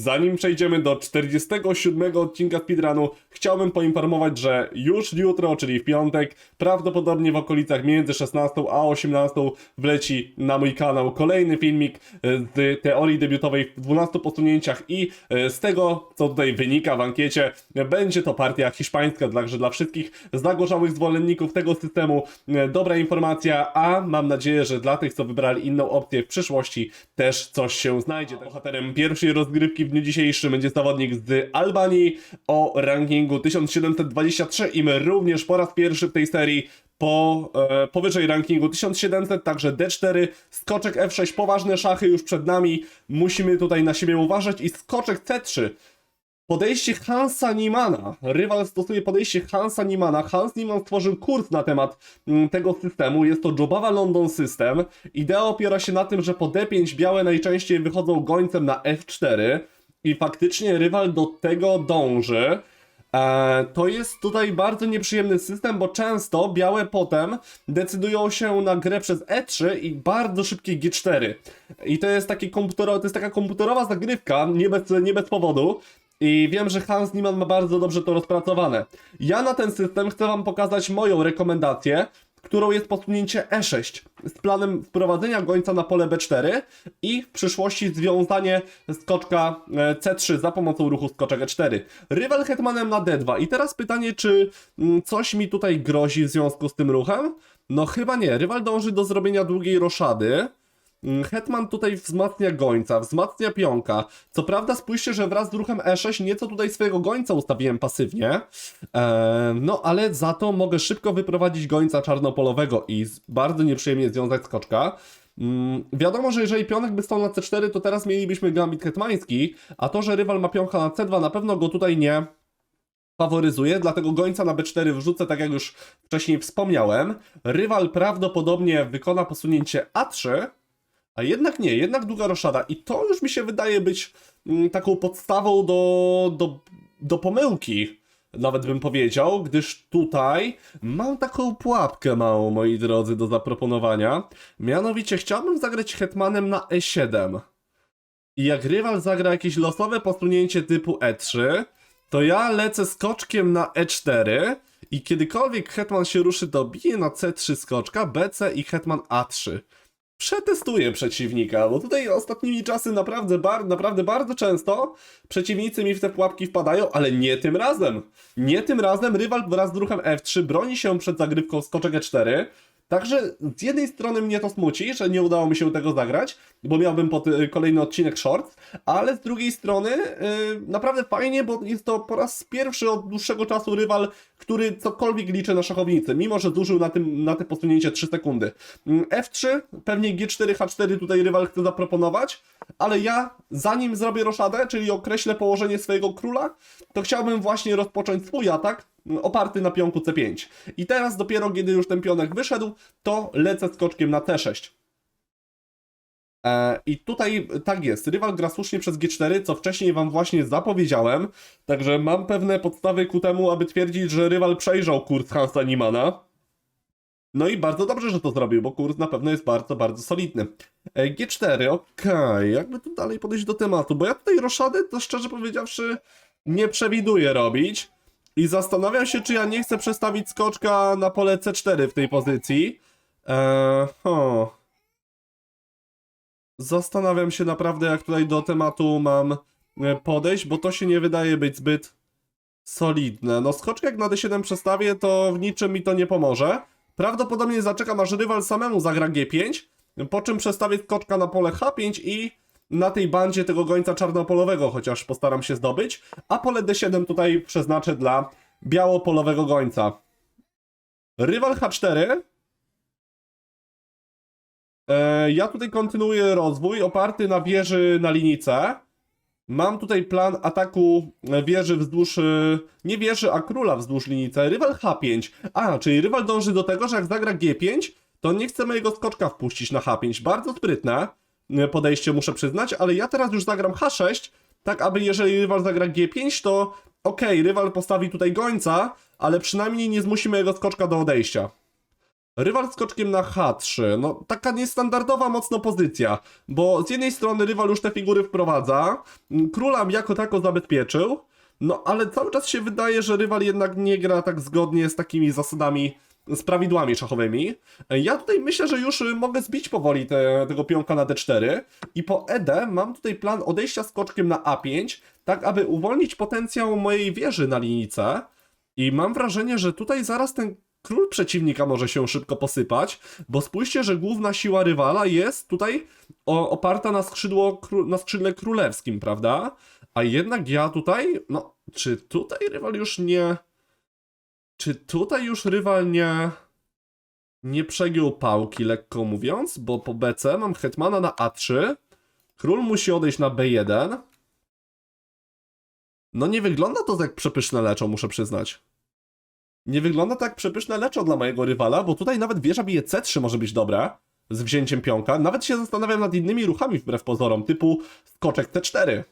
Zanim przejdziemy do 47 odcinka speedrunu, chciałbym poinformować, że już jutro, czyli w piątek, prawdopodobnie w okolicach między 16 a 18 wleci na mój kanał kolejny filmik e, z teorii debiutowej w 12 posunięciach i e, z tego, co tutaj wynika w ankiecie, będzie to partia hiszpańska, także dla wszystkich zagorzałych zwolenników tego systemu e, dobra informacja, a mam nadzieję, że dla tych, co wybrali inną opcję w przyszłości, też coś się znajdzie. Bohaterem pierwszej rozgrywki w dniu dzisiejszym będzie zawodnik z Albanii o rankingu 1723 i my również po raz pierwszy w tej serii po, e, powyżej rankingu 1700, także D4, skoczek F6, poważne szachy już przed nami, musimy tutaj na siebie uważać i skoczek C3, Podejście Hansa Niemana. Rywal stosuje podejście Hansa Niemana. Hans Niemann stworzył kurs na temat mm, tego systemu. Jest to Jobava London System. Idea opiera się na tym, że po D5 białe najczęściej wychodzą gońcem na F4 i faktycznie rywal do tego dąży. E, to jest tutaj bardzo nieprzyjemny system, bo często białe potem decydują się na grę przez E3 i bardzo szybkie G4. I to jest, takie komputero, to jest taka komputerowa zagrywka, nie bez, nie bez powodu. I wiem, że Hans Niemann ma bardzo dobrze to rozpracowane. Ja na ten system chcę Wam pokazać moją rekomendację, którą jest posunięcie E6 z planem wprowadzenia gońca na pole B4 i w przyszłości związanie skoczka e, C3 za pomocą ruchu skoczek E4. Rywal hetmanem na D2 i teraz pytanie, czy mm, coś mi tutaj grozi w związku z tym ruchem? No chyba nie. Rywal dąży do zrobienia długiej roszady. Mm, Hetman tutaj wzmacnia gońca, wzmacnia pionka. Co prawda spójrzcie, że wraz z ruchem E6 nieco tutaj swojego gońca ustawiłem pasywnie. Eee, no ale za to mogę szybko wyprowadzić gońca czarnopolowego i bardzo nieprzyjemnie związać skoczka. Mm, wiadomo, że jeżeli pionek by stał na C4, to teraz mielibyśmy gambit hetmański, a to, że rywal ma pionka na C2 na pewno go tutaj nie faworyzuje, dlatego gońca na B4 wrzucę, tak jak już wcześniej wspomniałem. Rywal prawdopodobnie wykona posunięcie A3, a jednak nie, jednak długa roszada. I to już mi się wydaje być mm, taką podstawą do, do, do pomyłki. Nawet bym powiedział, gdyż tutaj mam taką pułapkę małą, moi drodzy, do zaproponowania. Mianowicie chciałbym zagrać hetmanem na E7. I jak rywal zagra jakieś losowe posunięcie typu E3, to ja lecę skoczkiem na E4 i kiedykolwiek hetman się ruszy, to bije na C3 skoczka, BC i hetman A3 przetestuję przeciwnika, bo tutaj ostatnimi czasy naprawdę, bar, naprawdę bardzo często przeciwnicy mi w te pułapki wpadają, ale nie tym razem. Nie tym razem rywal wraz z ruchem F3 broni się przed zagrywką skoczek E4. Także z jednej strony mnie to smuci, że nie udało mi się tego zagrać, bo miałbym pod, y, kolejny odcinek short, ale z drugiej strony y, naprawdę fajnie, bo jest to po raz pierwszy od dłuższego czasu rywal, który cokolwiek liczy na szachownicy, mimo że zużył na, tym, na te posunięcie 3 sekundy. Mm, F3, pewnie G4, H4 tutaj rywal chce zaproponować, ale ja zanim zrobię roszadę, czyli określę położenie swojego króla, to chciałbym właśnie rozpocząć swój atak oparty na pionku C5. I teraz dopiero kiedy już ten pionek wyszedł, to lecę skoczkiem na T6. E, I tutaj tak jest, rywal gra słusznie przez G4, co wcześniej wam właśnie zapowiedziałem, także mam pewne podstawy ku temu, aby twierdzić, że rywal przejrzał kurs Hansa Niemana. No i bardzo dobrze, że to zrobił, bo kurs na pewno jest bardzo, bardzo solidny. E, G4, okej, jakby tu dalej podejść do tematu, bo ja tutaj roszady, to szczerze powiedziawszy, nie przewiduję robić. I zastanawiam się, czy ja nie chcę przestawić skoczka na pole C4 w tej pozycji. Eee. Zastanawiam się naprawdę, jak tutaj do tematu mam e, podejść, bo to się nie wydaje być zbyt solidne. No skoczek jak na D7 przestawię, to w niczym mi to nie pomoże. Prawdopodobnie zaczekam, aż rywal samemu zagra G5, po czym przestawię skoczka na pole H5 i na tej bandzie tego gońca czarnopolowego chociaż postaram się zdobyć, a pole D7 tutaj przeznaczę dla białopolowego gońca. Rywal H4 E, Ja tutaj kontynuuję rozwój oparty na wieży na linii C. Mam tutaj plan ataku wieży wzdłuż, e, nie wieży, a króla wzdłuż linii C. Rywal H5. A, czyli rywal dąży do tego, że jak zagra G5, to nie chce mojego skoczka wpuścić na H5. Bardzo sprytne e, podejście, muszę przyznać, ale ja teraz już zagram H6, tak aby jeżeli rywal zagra G5, to okej, rywal postawi tutaj gońca, ale przynajmniej nie zmusi mojego skoczka do odejścia. Rywal skoczkiem na H3, no taka niestandardowa mocno pozycja, bo z jednej strony rywal już te figury wprowadza, króla jako tako zabezpieczył, no ale cały czas się wydaje, że rywal jednak nie gra tak zgodnie z takimi zasadami, z prawidłami szachowymi. Ja tutaj myślę, że już mogę zbić powoli te, tego pionka na D4 i po ED mam tutaj plan odejścia skoczkiem na A5, tak aby uwolnić potencjał mojej wieży na linijce. I mam wrażenie, że tutaj zaraz ten król przeciwnika może się szybko posypać, bo spójrzcie, że główna siła rywala jest tutaj oparta na, skrzydło, na skrzydle królewskim, prawda? A jednak ja tutaj, no, czy tutaj rywal już nie... Czy tutaj już rywal nie... Nie przegiął pałki, lekko mówiąc, bo po BC mam hetmana na A3, król musi odejść na B1. No nie wygląda to jak przepyszne leczo, muszę przyznać. Nie wygląda tak przepyszne leczo dla mojego rywala, bo tutaj nawet wieża bije C3 może być dobra z wzięciem pionka. Nawet się zastanawiam nad innymi ruchami wbrew pozorom, typu skoczek C4.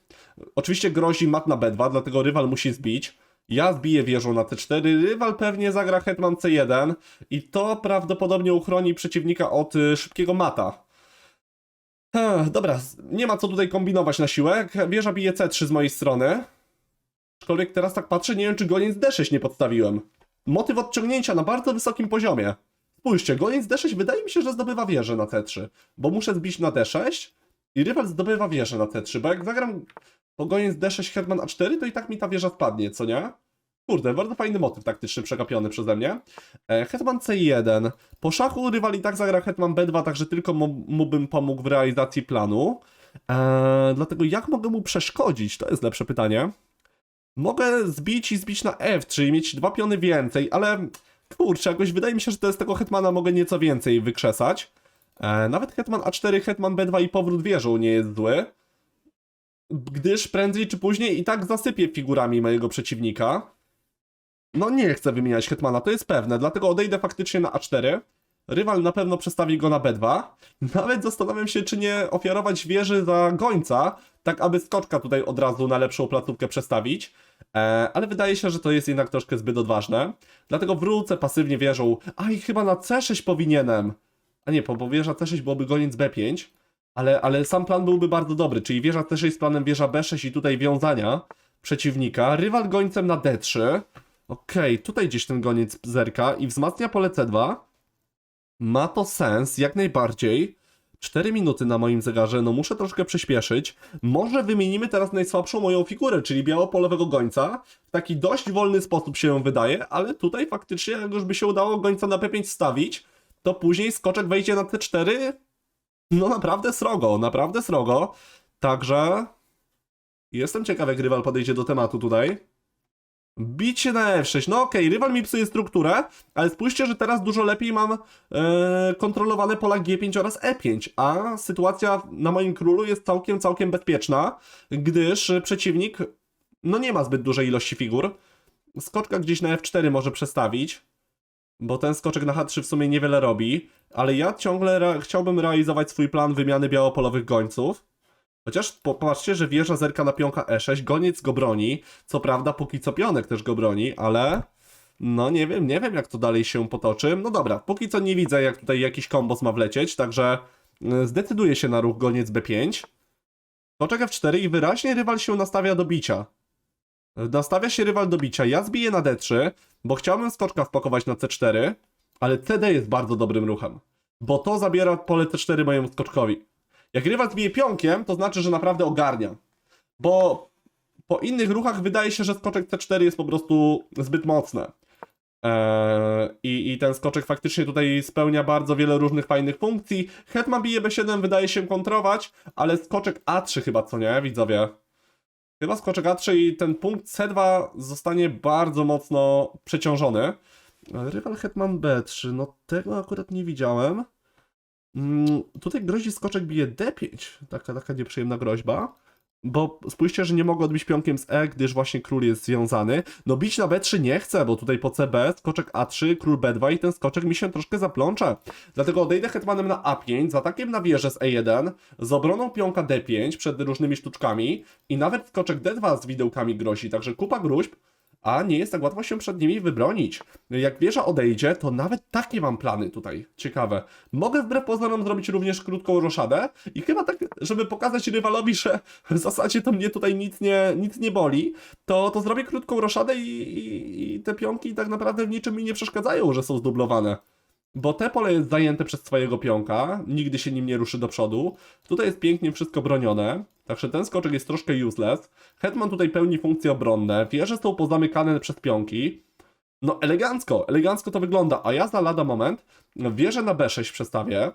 Oczywiście grozi mat na B2, dlatego rywal musi zbić. Ja zbiję wieżą na C4, rywal pewnie zagra hetman C1 i to prawdopodobnie uchroni przeciwnika od y, szybkiego mata. Ech, dobra, nie ma co tutaj kombinować na siłę. Wieża bije C3 z mojej strony. Aczkolwiek teraz tak patrzę, nie wiem czy goniec D6 nie podstawiłem. Motyw odciągnięcia na bardzo wysokim poziomie. Spójrzcie, goniec D6 wydaje mi się, że zdobywa wieżę na C3, bo muszę zbić na D6 i rywal zdobywa wieżę na C3, bo jak zagram po goniec D6 hetman A4, to i tak mi ta wieża spadnie, co nie? Kurde, bardzo fajny motyw taktyczny przegapiony przeze mnie. E, hetman C1. Po szachu rywal i tak zagra hetman B2, także tylko mu, mu bym pomógł w realizacji planu. E, dlatego jak mogę mu przeszkodzić? To jest lepsze pytanie. Mogę zbić i zbić na F3 i mieć dwa piony więcej, ale kurczę, jakoś wydaje mi się, że to z tego hetmana mogę nieco więcej wykrzesać. E, nawet hetman A4, hetman B2 i powrót wieżą nie jest zły. Gdyż prędzej czy później i tak zasypię figurami mojego przeciwnika. No nie chcę wymieniać hetmana, to jest pewne, dlatego odejdę faktycznie na A4. Rywal na pewno przestawi go na B2. Nawet zastanawiam się, czy nie ofiarować wieży za gońca, tak aby skoczka tutaj od razu na lepszą placówkę przestawić. E, ale wydaje się, że to jest jednak troszkę zbyt odważne. Dlatego wrócę pasywnie wieżą. A i chyba na C6 powinienem. A nie, bo bo wieża C6 byłoby goniec B5. Ale, ale sam plan byłby bardzo dobry, czyli wieża C6 z planem wieża B6 i tutaj wiązania przeciwnika. Rywal gońcem na D3. Okej, tutaj gdzieś ten goniec zerka i wzmacnia pole C2. Ma to sens, jak najbardziej. 4 minuty na moim zegarze, no muszę troszkę przyspieszyć. Może wymienimy teraz najsłabszą moją figurę, czyli białopolowego gońca. W taki dość wolny sposób się wydaje, ale tutaj faktycznie, jak już by się udało gońca na P5 stawić, to później skoczek wejdzie na C4. No naprawdę srogo, naprawdę srogo. Także jestem ciekaw, jak rywal podejdzie do tematu tutaj. Bicie na F6. No okej, rywal mi psuje strukturę, ale spójrzcie, że teraz dużo lepiej mam e, kontrolowane pola G5 oraz E5, a sytuacja na moim królu jest całkiem, całkiem bezpieczna, gdyż przeciwnik no nie ma zbyt dużej ilości figur. Skoczka gdzieś na F4 może przestawić, bo ten skoczek na H3 w sumie niewiele robi, ale ja ciągle re chciałbym realizować swój plan wymiany białopolowych gońców. Chociaż popatrzcie, że wieża zerka na pionka E6, goniec go broni. Co prawda, póki co pionek też go broni, ale. No nie wiem, nie wiem jak to dalej się potoczy. No dobra, póki co nie widzę jak tutaj jakiś kombos ma wlecieć, także y, zdecyduję się na ruch goniec B5. Skoczek F4 i wyraźnie rywal się nastawia do bicia. Nastawia się rywal do bicia. Ja zbiję na D3, bo chciałbym skoczka wpakować na C4, ale CD jest bardzo dobrym ruchem, bo to zabiera pole C4 mojemu skoczkowi. Jak rywal zbije pionkiem, to znaczy, że naprawdę ogarnia. Bo po innych ruchach wydaje się, że skoczek C4 jest po prostu zbyt mocny. Eee, i, I ten skoczek faktycznie tutaj spełnia bardzo wiele różnych fajnych funkcji. Hetman bije B7 wydaje się kontrować, ale skoczek A3 chyba, co nie, widzowie? Chyba skoczek A3 i ten punkt C2 zostanie bardzo mocno przeciążony. Rywal Hetman B3, no tego akurat nie widziałem. Mm, tutaj grozi skoczek bije D5. Taka, taka nieprzyjemna groźba. Bo spójrzcie, że nie mogę odbić pionkiem z E, gdyż właśnie król jest związany. No bić na B3 nie chcę, bo tutaj po CB skoczek A3, król B2 i ten skoczek mi się troszkę zaplącze. Dlatego odejdę hetmanem na A5, z atakiem na wieżę z E1, z obroną pionka D5 przed różnymi sztuczkami i nawet skoczek D2 z widełkami grozi, także kupa gruźb. A nie jest tak łatwo się przed nimi wybronić. Jak wieża odejdzie, to nawet takie mam plany tutaj. Ciekawe. Mogę wbrew pozorom zrobić również krótką roszadę i chyba tak, żeby pokazać rywalowi, że w zasadzie to mnie tutaj nic nie, nic nie boli, to, to zrobię krótką roszadę i, i, i te pionki tak naprawdę w niczym mi nie przeszkadzają, że są zdublowane. Bo te pole jest zajęte przez swojego pionka, nigdy się nim nie ruszy do przodu. Tutaj jest pięknie wszystko bronione, także ten skoczek jest troszkę useless. Hetman tutaj pełni funkcje obronne, wieże są pozamykane przez pionki. No elegancko, elegancko to wygląda, a ja za lada moment wieżę na B6 przestawię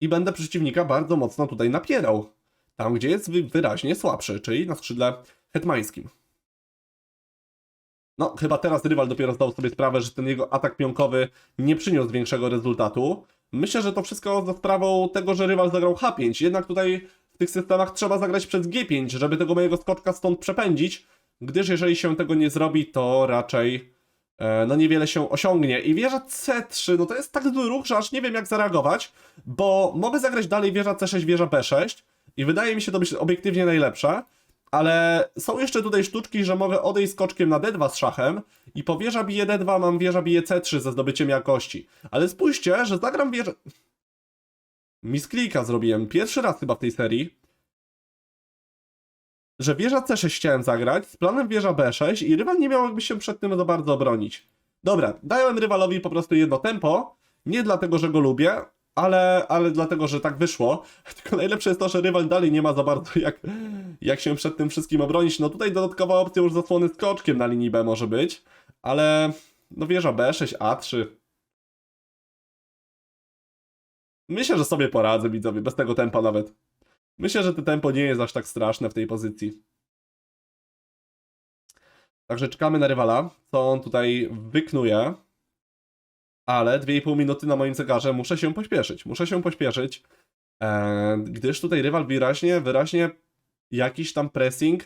i będę przeciwnika bardzo mocno tutaj napierał. Tam, gdzie jest wy- wyraźnie słabszy, czyli na skrzydle hetmańskim. No, chyba teraz rywal dopiero zdał sobie sprawę, że ten jego atak pionkowy nie przyniósł większego rezultatu. Myślę, że to wszystko za sprawą tego, że rywal zagrał H5. Jednak tutaj w tych systemach trzeba zagrać przez G5, żeby tego mojego skoczka stąd przepędzić, gdyż jeżeli się tego nie zrobi, to raczej e, no niewiele się osiągnie. I wieża C3, no to jest tak zły ruch, że aż nie wiem jak zareagować, bo mogę zagrać dalej wieża C6, wieża B6 i wydaje mi się to być obiektywnie najlepsze, ale są jeszcze tutaj sztuczki, że mogę odejść skoczkiem na D2 z szachem i po wieża bije D2 mam wieża bije C3 ze zdobyciem jakości. Ale spójrzcie, że zagram wieżę... Misklika zrobiłem pierwszy raz chyba w tej serii. Że wieża C6 chciałem zagrać z planem wieża B6 i rywal nie miał jakby się przed tym za bardzo obronić. Dobra, dałem rywalowi po prostu jedno tempo, nie dlatego, że go lubię, ale, ale dlatego, że tak wyszło. Tylko najlepsze jest to, że rywal dalej nie ma za bardzo jak, jak się przed tym wszystkim obronić. No tutaj dodatkowa opcja już zasłony skoczkiem na linii B może być, ale no wieża B6, A3. Myślę, że sobie poradzę, widzowie, bez tego tempa nawet. Myślę, że to tempo nie jest aż tak straszne w tej pozycji. Także czekamy na rywala, co on tutaj wyknuje. Ale 2,5 minuty na moim zegarze muszę się pośpieszyć. Muszę się pośpieszyć, e, gdyż tutaj rywal wyraźnie, wyraźnie jakiś tam pressing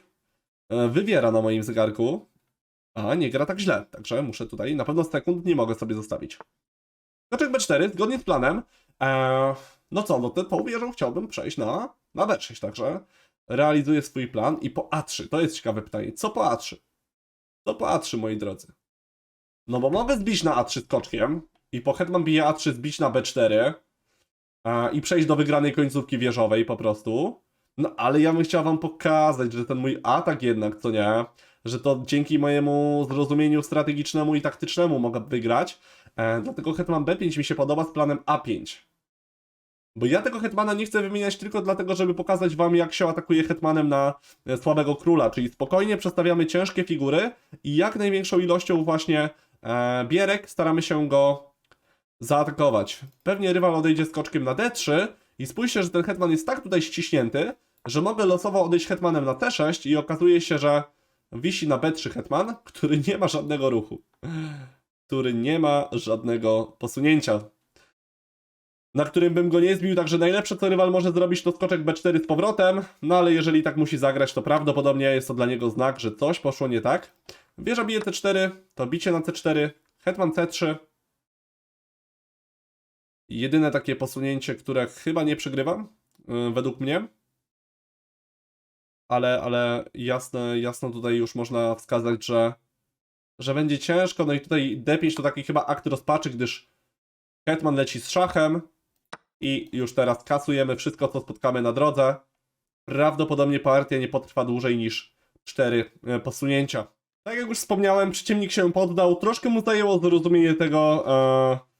e, wywiera na moim zegarku. A nie gra tak źle, także muszę tutaj na pewno sekund nie mogę sobie zostawić. Skoczek B4, zgodnie z planem. E, no co, no to tą wieżą chciałbym przejść na, na B6, także realizuję swój plan i po A3. To jest ciekawe pytanie. Co po A3? Co po A3, moi drodzy? No bo mogę zbić na A3 skoczkiem i po hetman bije A3 zbić na B4 a, i przejść do wygranej końcówki wieżowej po prostu. No ale ja bym chciał wam pokazać, że ten mój atak jednak, co nie, że to dzięki mojemu zrozumieniu strategicznemu i taktycznemu mogę wygrać. E, dlatego hetman B5 mi się podoba z planem A5. Bo ja tego hetmana nie chcę wymieniać tylko dlatego, żeby pokazać wam, jak się atakuje hetmanem na e, słabego króla, czyli spokojnie przestawiamy ciężkie figury i jak największą ilością właśnie e, bierek staramy się go zaatakować. Pewnie rywal odejdzie skoczkiem na D3 i spójrzcie, że ten hetman jest tak tutaj ściśnięty, że mogę losowo odejść hetmanem na T6 i okazuje się, że wisi na B3 hetman, który nie ma żadnego ruchu. Który nie ma żadnego posunięcia na którym bym go nie zbił, także najlepsze co rywal może zrobić to skoczek B4 z powrotem, no ale jeżeli tak musi zagrać, to prawdopodobnie jest to dla niego znak, że coś poszło nie tak. Wieża bije C4, to bicie na C4, hetman C3. Jedyne takie posunięcie, które chyba nie przegrywam, yy, według mnie. Ale, ale jasne, jasno tutaj już można wskazać, że, że będzie ciężko. No i tutaj D5 to taki chyba akt rozpaczy, gdyż hetman leci z szachem, i już teraz kasujemy wszystko, co spotkamy na drodze. Prawdopodobnie partia nie potrwa dłużej niż 4 posunięcia. Tak jak już wspomniałem, przeciwnik się poddał. Troszkę mu zajęło zrozumienie tego, e,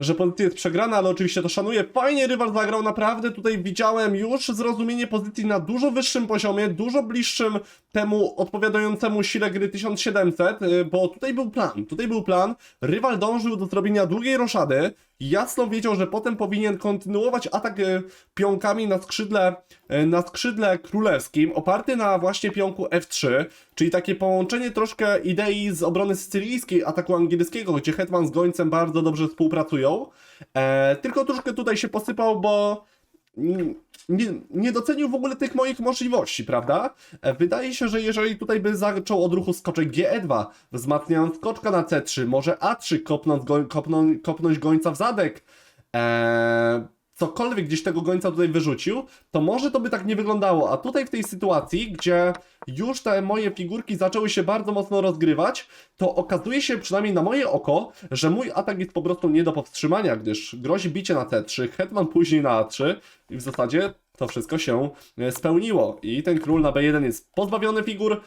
że pozycja jest przegrana, ale oczywiście to szanuję. Fajnie rywal zagrał, naprawdę tutaj widziałem już zrozumienie pozycji na dużo wyższym poziomie, dużo bliższym temu odpowiadającemu sile gry 1700, y, bo tutaj był plan, tutaj był plan, rywal dążył do zrobienia długiej roszady, jasno wiedział, że potem powinien kontynuować atak y, pionkami na skrzydle, y, na skrzydle królewskim, oparty na właśnie pionku F3, czyli takie połączenie troszkę idei z obrony sycylijskiej, ataku angielskiego, gdzie hetman z gońcem bardzo dobrze współpracują, e, tylko troszkę tutaj się posypał, bo nie, nie docenił w ogóle tych moich możliwości, prawda? E, Wydaje się, że jeżeli tutaj by zaczął od ruchu skoczek GE2, wzmacniając skoczka na C3, może A3, kopnąć, goń, kopnąć, kopnąć gońca w zadek, eee, cokolwiek gdzieś tego gońca tutaj wyrzucił, to może to by tak nie wyglądało. A tutaj w tej sytuacji, gdzie już te moje figurki zaczęły się bardzo mocno rozgrywać, to okazuje się przynajmniej na moje oko, że mój atak jest po prostu nie do powstrzymania, gdyż grozi bicie na C3, hetman później na A3 i w zasadzie to wszystko się e, spełniło. I ten król na B1 jest pozbawiony figur,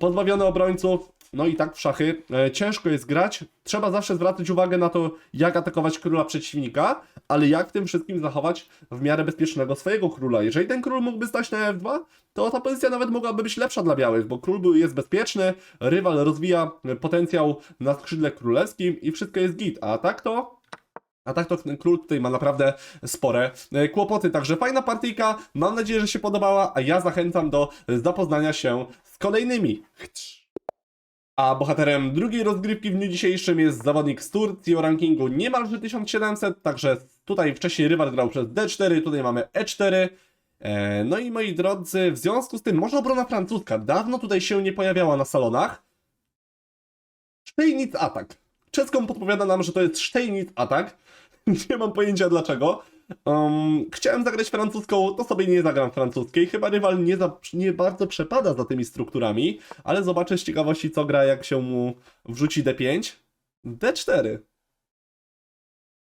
pozbawiony obrońców, no i tak w szachy e, ciężko jest grać. Trzeba zawsze zwracać uwagę na to, jak atakować króla przeciwnika, ale jak w tym wszystkim zachować w miarę bezpiecznego swojego króla. Jeżeli ten król mógłby stać na F2, to ta pozycja nawet mogłaby być lepsza dla białych, bo król jest bezpieczny, rywal rozwija e, potencjał na skrzydle królewskim i wszystko jest git. A tak to a tak to król tutaj ma naprawdę spore e, kłopoty. Także fajna partyjka. Mam nadzieję, że się podobała, a ja zachęcam do zapoznania się z kolejnymi. A bohaterem drugiej rozgrywki w dniu dzisiejszym jest zawodnik z Turcji o rankingu niemalże 1700, także tutaj wcześniej rywal grał przez D4, tutaj mamy E4. E, No i moi drodzy, w związku z tym, może obrona francuska, dawno tutaj się nie pojawiała na salonach. Sztejnic atak. Czeską podpowiada nam, że to jest Sztejnic atak. Nie mam pojęcia dlaczego. Um, chciałem zagrać francuską, to sobie nie zagram francuskiej. Chyba rywal nie, za, nie bardzo przepada za tymi strukturami, ale zobaczę z ciekawości, co gra, jak się mu wrzuci D5. D4.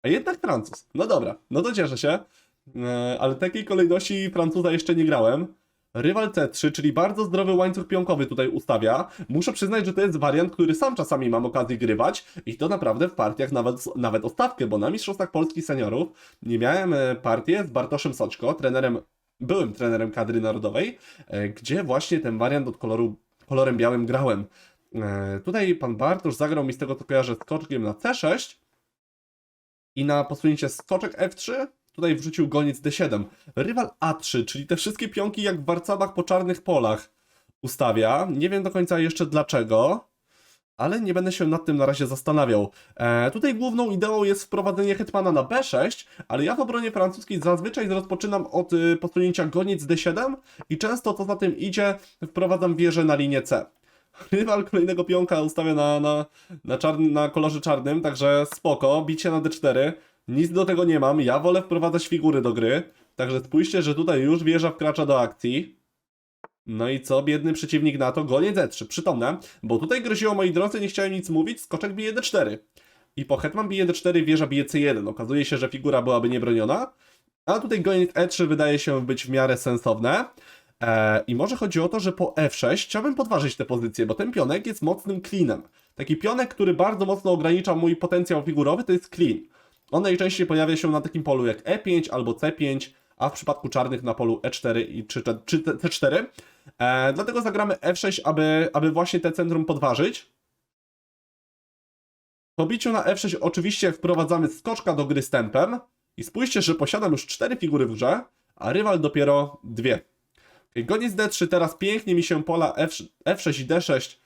A jednak Francuz. No dobra, no to cieszę się. E, ale takiej kolejności Francuza jeszcze nie grałem. Rywal C3, czyli bardzo zdrowy łańcuch pionkowy tutaj ustawia. Muszę przyznać, że to jest wariant, który sam czasami mam okazję grywać i to naprawdę w partiach nawet, nawet o stawkę, bo na Mistrzostwach Polskich Seniorów nie miałem e, partię z Bartoszem Soczko, trenerem, byłym trenerem kadry narodowej, e, gdzie właśnie ten wariant od koloru, kolorem białym grałem. E, Tutaj pan Bartosz zagrał mi z tego co kojarzę skoczkiem na C6 i na posunięcie skoczek F3 tutaj wrzucił goniec D7. Rywal A3, czyli te wszystkie pionki jak w warcabach po czarnych polach ustawia. Nie wiem do końca jeszcze dlaczego, ale nie będę się nad tym na razie zastanawiał. E, tutaj główną ideą jest wprowadzenie hetmana na B6, ale ja w obronie francuskiej zazwyczaj rozpoczynam od y, posunięcia goniec D7 i często co za tym idzie, wprowadzam wieżę na linię C. Rywal kolejnego pionka ustawia na, na, na, czarny, na kolorze czarnym, także spoko, bicie na D4. Nic do tego nie mam, ja wolę wprowadzać figury do gry. Także spójrzcie, że tutaj już wieża wkracza do akcji. No i co? Biedny przeciwnik na to, goniec E3. Przytomnę, bo tutaj groziło, moi drodzy, nie chciałem nic mówić, skoczek bije D4. I po hetman bije D4, wieża bije C1. Okazuje się, że figura byłaby niebroniona. A tutaj goniec E3 wydaje się być w miarę sensowne. E, I może chodzi o to, że po F6 chciałbym podważyć tę pozycję, bo ten pionek jest mocnym cleanem. Taki pionek, który bardzo mocno ogranicza mój potencjał figurowy, to jest clean. On najczęściej pojawia się na takim polu jak E5 albo C5, a w przypadku czarnych na polu E4 i czy, czy C4. E, dlatego zagramy F6, aby, aby właśnie te centrum podważyć. Po biciu na F6 oczywiście wprowadzamy skoczka do gry z tempem. I spójrzcie, że posiadam już 4 figury w grze, a rywal dopiero dwie. Okay, Goniec D3, teraz pięknie mi się pola F, F6 i D6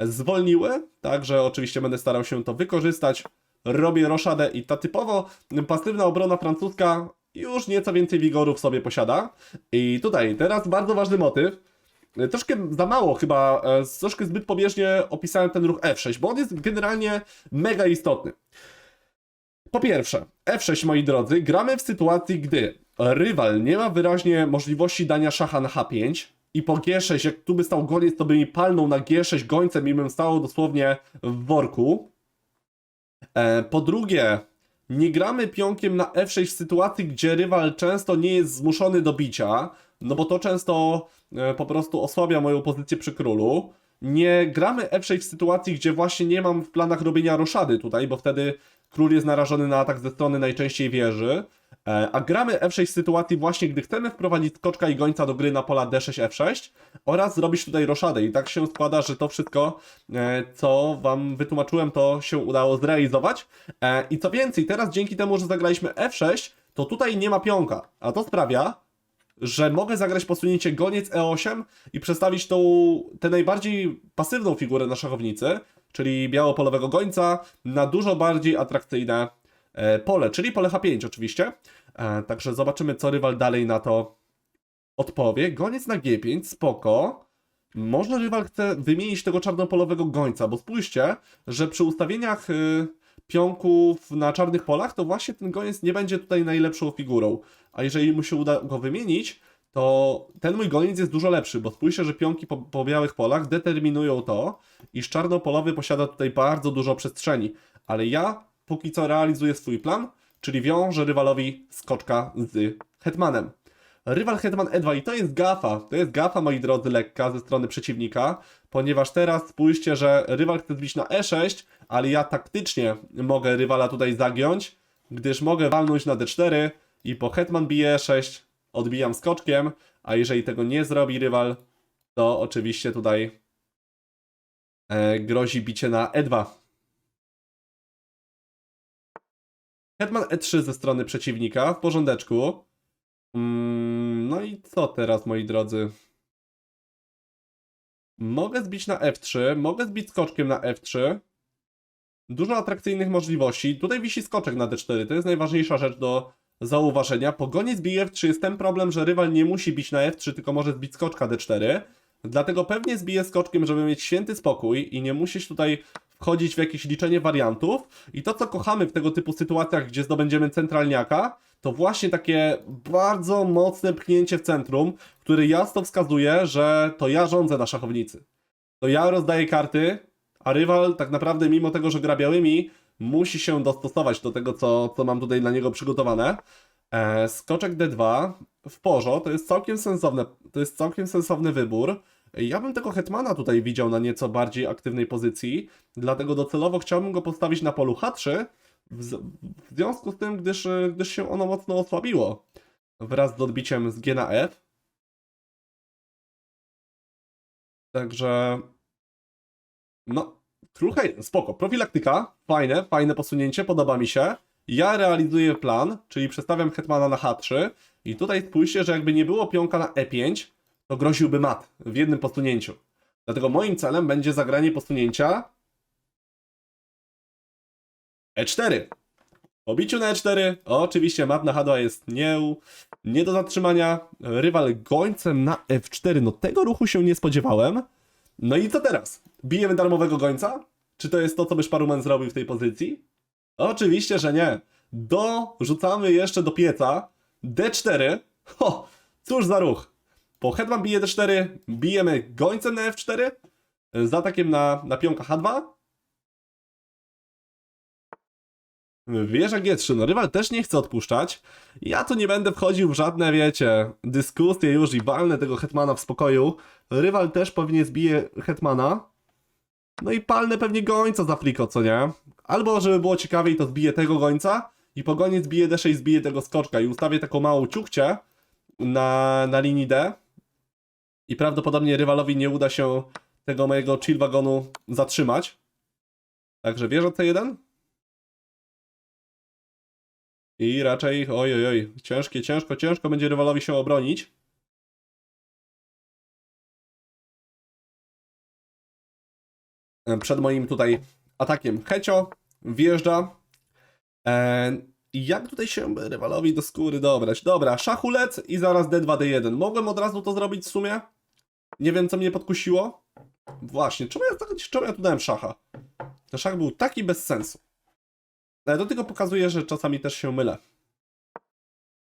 zwolniły, także oczywiście będę starał się to wykorzystać. Robię roszadę i ta typowo pasywna obrona francuska już nieco więcej wigoru w sobie posiada. I tutaj teraz bardzo ważny motyw. Troszkę za mało chyba, e, troszkę zbyt pobieżnie opisałem ten ruch F6, bo on jest generalnie mega istotny. Po pierwsze, F6 moi drodzy, gramy w sytuacji, gdy rywal nie ma wyraźnie możliwości dania szacha na H5 i po G6, jak tu by stał goniec, to by mi palnął na G6 gońcem i bym stał dosłownie w worku. E, Po drugie, nie gramy pionkiem na F6 w sytuacji, gdzie rywal często nie jest zmuszony do bicia, no bo to często e, po prostu osłabia moją pozycję przy królu. Nie gramy F6 w sytuacji, gdzie właśnie nie mam w planach robienia roszady tutaj, bo wtedy król jest narażony na atak ze strony najczęściej wieży. E, A gramy F6 w sytuacji właśnie, gdy chcemy wprowadzić skoczka i gońca do gry na pola D6, F6 oraz zrobić tutaj roszadę. I tak się składa, że to wszystko, e, co Wam wytłumaczyłem, to się udało zrealizować. E, I co więcej, teraz dzięki temu, że zagraliśmy F6, to tutaj nie ma pionka. A to sprawia, że mogę zagrać posunięcie goniec E8 i przestawić tą, tę najbardziej pasywną figurę na szachownicy, czyli białopolowego gońca, na dużo bardziej atrakcyjne pole, czyli pole H5 oczywiście. E, Także zobaczymy, co rywal dalej na to odpowie. Goniec na G5, spoko. Może rywal chce wymienić tego czarnopolowego gońca, bo spójrzcie, że przy ustawieniach y, pionków na czarnych polach, to właśnie ten goniec nie będzie tutaj najlepszą figurą. A jeżeli mu się uda go wymienić, to ten mój goniec jest dużo lepszy, bo spójrzcie, że pionki po, po białych polach determinują to, iż czarnopolowy posiada tutaj bardzo dużo przestrzeni. Ale ja póki co realizuję swój plan, czyli wiążę rywalowi skoczka z hetmanem. Rywal hetman e2 i to jest gafa, to jest gafa moi drodzy lekka ze strony przeciwnika, ponieważ teraz spójrzcie, że rywal chce zbić na e6, ale ja taktycznie mogę rywala tutaj zagiąć, gdyż mogę walnąć na d4 i po hetman bije e6 odbijam skoczkiem, a jeżeli tego nie zrobi rywal, to oczywiście tutaj e, grozi bicie na e2. Hetman e3 ze strony przeciwnika, w porządeczku. Mm, no i co teraz, moi drodzy? Mogę zbić na f3, mogę zbić skoczkiem na f3. Dużo atrakcyjnych możliwości. Tutaj wisi skoczek na d4, to jest najważniejsza rzecz do zauważenia. Po goniec bije f3 jest ten problem, że rywal nie musi bić na f3, tylko może zbić skoczka d4. Dlatego pewnie zbiję skoczkiem, żeby mieć święty spokój i nie musieć tutaj wchodzić w jakieś liczenie wariantów. I to, co kochamy w tego typu sytuacjach, gdzie zdobędziemy centralniaka, to właśnie takie bardzo mocne pchnięcie w centrum, które jasno wskazuje, że to ja rządzę na szachownicy. To ja rozdaję karty, a rywal tak naprawdę mimo tego, że gra białymi, musi się dostosować do tego, co, co mam tutaj dla niego przygotowane. E, skoczek D2 w porzo to jest całkiem sensowne, to jest całkiem sensowny wybór. Ja bym tego hetmana tutaj widział na nieco bardziej aktywnej pozycji, dlatego docelowo chciałbym go postawić na polu H3, w, związku z tym, gdyż, e, gdyż się ono mocno osłabiło wraz z odbiciem z G na F. Także no, król hej, spoko. Profilaktyka, fajne, fajne posunięcie, podoba mi się. Ja realizuję plan, czyli przestawiam hetmana na H3 i tutaj spójrzcie, że jakby nie było pionka na E5, to groziłby mat w jednym posunięciu. Dlatego moim celem będzie zagranie posunięcia E4. Po biciu na E4, oczywiście mat na H2 jest nie, nie do zatrzymania. Rywal gońcem na F4, no tego ruchu się nie spodziewałem. No i co teraz? Bijemy darmowego gońca? Czy to jest to, co by Szparuman zrobił w tej pozycji? Oczywiście, że nie. Dorzucamy jeszcze do pieca D4. Ho! Cóż za ruch. Po hetman bije D4, bijemy gońcem na F4 z atakiem na, na pionka H2. Wieża G3, no rywal też nie chce odpuszczać. Ja tu nie będę wchodził w żadne, wiecie, dyskusje już i walnę tego hetmana w spokoju. Rywal też pewnie zbije hetmana. No i palnę pewnie gońca za fliko, co nie? Albo, żeby było ciekawiej, to zbiję tego gońca i po goniec zbiję D6 zbiję tego skoczka i ustawię taką małą ciuchcię na, na linii D. I prawdopodobnie rywalowi nie uda się tego mojego chill wagonu zatrzymać. Także wieża C1. I raczej, oj, oj, ciężkie, ciężko, ciężko będzie rywalowi się obronić. Przed moim tutaj atakiem Hecio wjeżdża. E, jak tutaj się rywalowi do skóry dobrać? Dobra, szachulec i zaraz D2, D1. Mogłem od razu to zrobić w sumie? Nie wiem, co mnie podkusiło. Właśnie, czemu ja, tak- czemu ja tu dałem szacha? Ten szach był taki bez sensu. Ale to tylko pokazuje, że czasami też się mylę.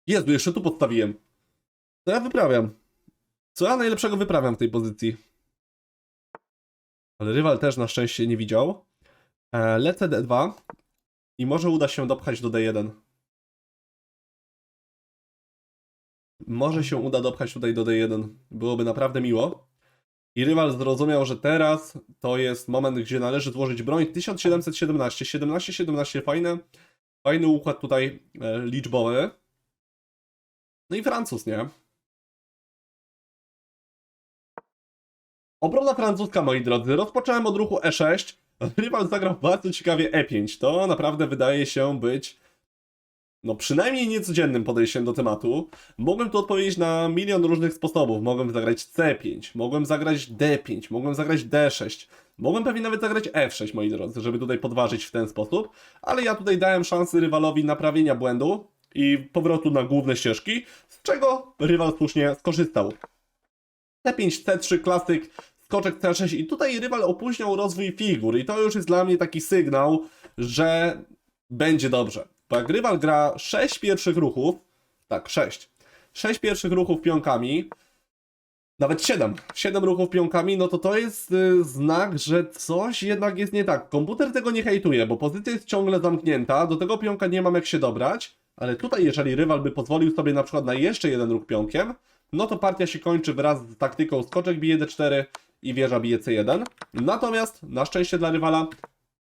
Jezu, jeszcze tu podstawiłem. Co ja wyprawiam? Co ja najlepszego wyprawiam w tej pozycji? Ale rywal też na szczęście nie widział. E, lecę D2 i może uda się dopchać do D1. Może się uda dopchać tutaj do D1. Byłoby naprawdę miło. I rywal zrozumiał, że teraz to jest moment, gdzie należy złożyć broń. 1717, 17, 17, fajne, fajny układ tutaj e, liczbowy. No i Francuz, nie? Obrona francuska, moi drodzy. Rozpocząłem od ruchu E6. Rywal zagrał bardzo ciekawie E5. To naprawdę wydaje się być no przynajmniej niecodziennym podejściem do tematu. Mogłem tu odpowiedzieć na milion różnych sposobów. Mogłem zagrać C5, mogłem zagrać D5, mogłem zagrać D6. Mogłem pewnie nawet zagrać F6, moi drodzy, żeby tutaj podważyć w ten sposób. Ale ja tutaj dałem szansę rywalowi naprawienia błędu i powrotu na główne ścieżki, z czego rywal słusznie skorzystał. C5, C3, klasyk, skoczek C6 i tutaj rywal opóźniał rozwój figur i to już jest dla mnie taki sygnał, że będzie dobrze. Bo rywal gra 6 pierwszych ruchów, tak, 6, 6 pierwszych ruchów pionkami, nawet 7, 7 ruchów pionkami, no to to jest y, znak, że coś jednak jest nie tak. Komputer tego nie hejtuje, bo pozycja jest ciągle zamknięta, do tego pionka nie mam jak się dobrać, ale tutaj jeżeli rywal by pozwolił sobie na przykład na jeszcze jeden ruch pionkiem, no to partia się kończy wraz z taktyką skoczek bije d4 i wieża bije c1. Natomiast na szczęście dla rywala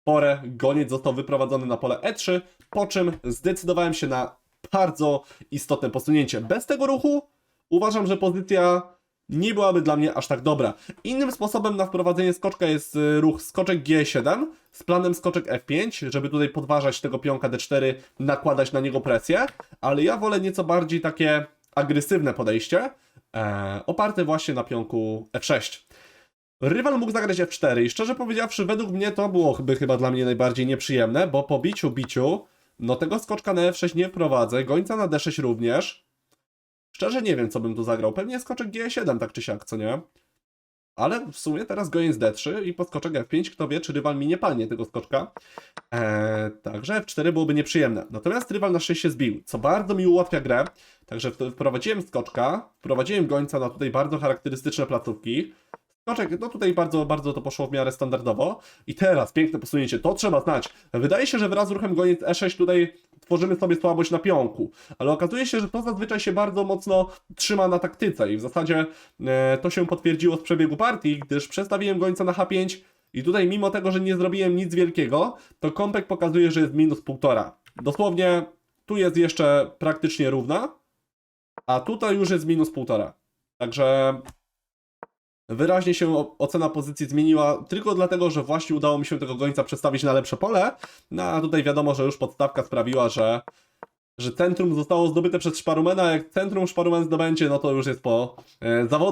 porę goniec został wyprowadzony na pole e3, po czym zdecydowałem się na bardzo istotne posunięcie. Bez tego ruchu uważam, że pozycja nie byłaby dla mnie aż tak dobra. Innym sposobem na wprowadzenie skoczka jest y, ruch skoczek G7 z planem skoczek F5, żeby tutaj podważać tego pionka D4, nakładać na niego presję, ale ja wolę nieco bardziej takie agresywne podejście, e, oparte właśnie na pionku F6. Rywal mógł zagrać F4 i szczerze powiedziawszy, według mnie to byłoby chyba dla mnie najbardziej nieprzyjemne, bo po biciu, biciu, no tego skoczka na F6 nie wprowadzę, gońca na D6 również. Szczerze nie wiem, co bym tu zagrał. Pewnie skoczek G7, tak czy siak, co nie? Ale w sumie teraz goniec D3 i podskoczek F5, kto wie, czy rywal mi nie palnie tego skoczka. Eee, także F4 byłoby nieprzyjemne. Natomiast rywal na szczęście zbił, co bardzo mi ułatwia grę. Także wprowadziłem skoczka, wprowadziłem gońca na tutaj bardzo charakterystyczne placówki. Skoczek, no tutaj bardzo, bardzo to poszło w miarę standardowo. I teraz piękne posunięcie, to trzeba znać. Wydaje się, że wraz z ruchem goniec E6 tutaj tworzymy sobie słabość na pionku, ale okazuje się, że to zazwyczaj się bardzo mocno trzyma na taktyce i w zasadzie e, to się potwierdziło z przebiegu partii, gdyż przestawiłem gońca na H5 i tutaj mimo tego, że nie zrobiłem nic wielkiego, to kompek pokazuje, że jest minus półtora. Dosłownie tu jest jeszcze praktycznie równa, a tutaj już jest minus półtora. Także wyraźnie się ocena pozycji zmieniła tylko dlatego, że właśnie udało mi się tego gońca przestawić na lepsze pole. No a tutaj wiadomo, że już podstawka sprawiła, że, że centrum zostało zdobyte przez Szparumena. Jak centrum Szparumen zdobędzie, no to już jest po e, zawodach.